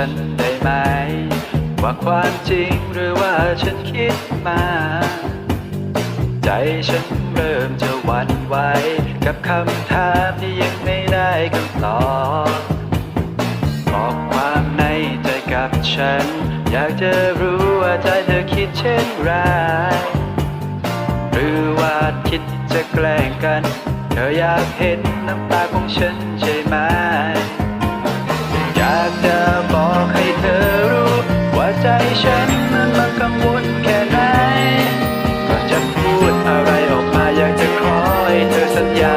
ฉันได้ไหม ว่าความจริงหรือว่าฉันคิดมา ใจฉันเริ่มจะหวั่นไหวกับคำถามที่ยังไม่ได้คำตอบบอกความในใจกับฉัน อยากจะรู้ว่าใจเธอคิดเช่นไรหรือว่าคิดจะแกล้งกัน เธออยากเห็นน้ำตาของฉันใช่ไหมากจะบอกให้เธอรู้ ว่าใจฉันมันมันกังวลแค่ไหนก่อนจะพูดอะไรออกมาอยากจะขอให้เธอสัญญา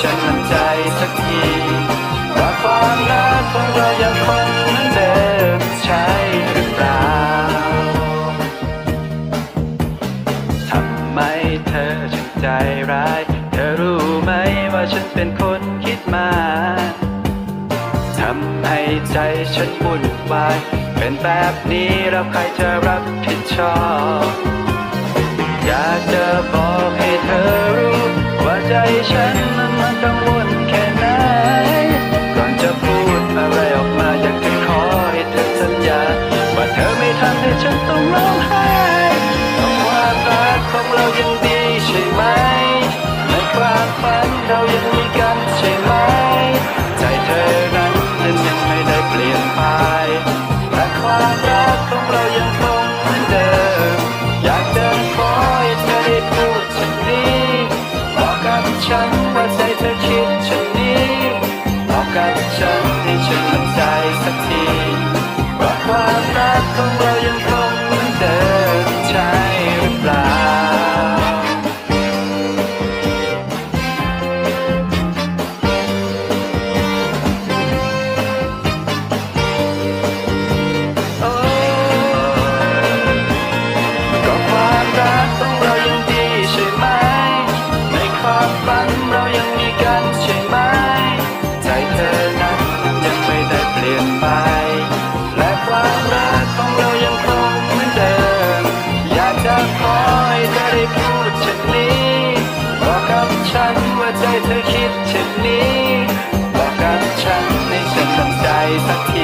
ฉันให้ฉันมั่นใจสักทีว่าความรักของเรายังคงเหมือนเดิมใช่หรือเปล่าทำไมเธอจึงใจร้าย เธอรู้ไหมว่าฉันเป็นคนคิดมาทำให้ใจฉันวุ่นวายเป็นแบบนี้แล้วใครจะรับผิดชอบอยากจะบอกให้เธอรู้ว่าใจฉัน บ ใจเธอคิดเช่นนี้บอกกับฉันให้ฉันทำใจสัก